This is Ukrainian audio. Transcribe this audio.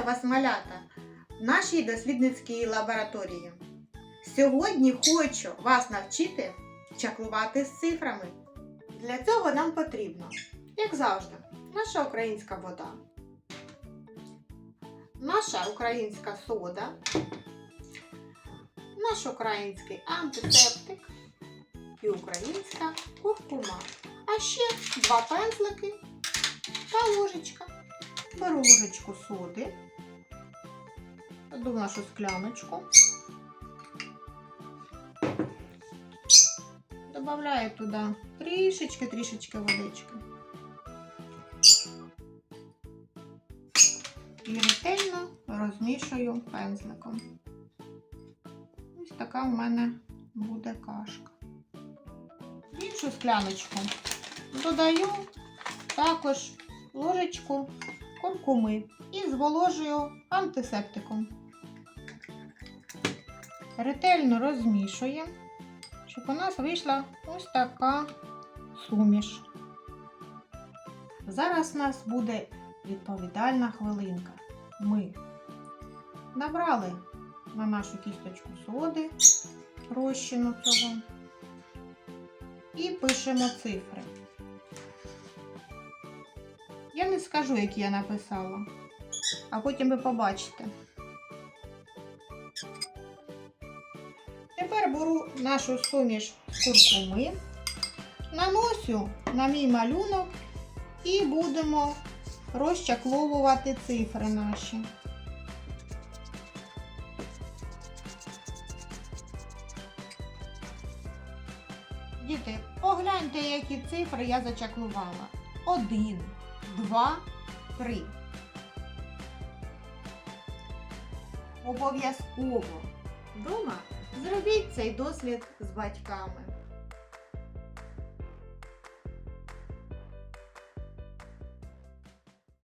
вас, малята, в нашій дослідницькій лабораторії. Сьогодні хочу вас навчити чаклувати з цифрами. Для цього нам потрібно, як завжди, наша українська вода, наша українська сода, наш український антисептик і українська куркума. А ще два пензлики та ложечка. Беру ложечку соди, кладу в нашу скляночку. Добавляю туди трішечки-трішечки водички. І ретельно розмішую пензликом. Ось така в мене буде кашка. В іншу скляночку додаю також ложечку куркуми і зволожую антисептиком. Ретельно розмішуємо, щоб у нас вийшла ось така суміш. Зараз у нас буде відповідальна хвилинка. Ми набрали на нашу кісточку соди розчину цього і пишемо цифри. Я не скажу, які я написала, а потім ви побачите. Тепер беру нашу суміш куркуми, наносю на мій малюнок і будемо розчакловувати цифри наші. Діти, погляньте, які цифри я зачаклувала. Один, два, три. Обов'язково вдома цей дослід з батьками.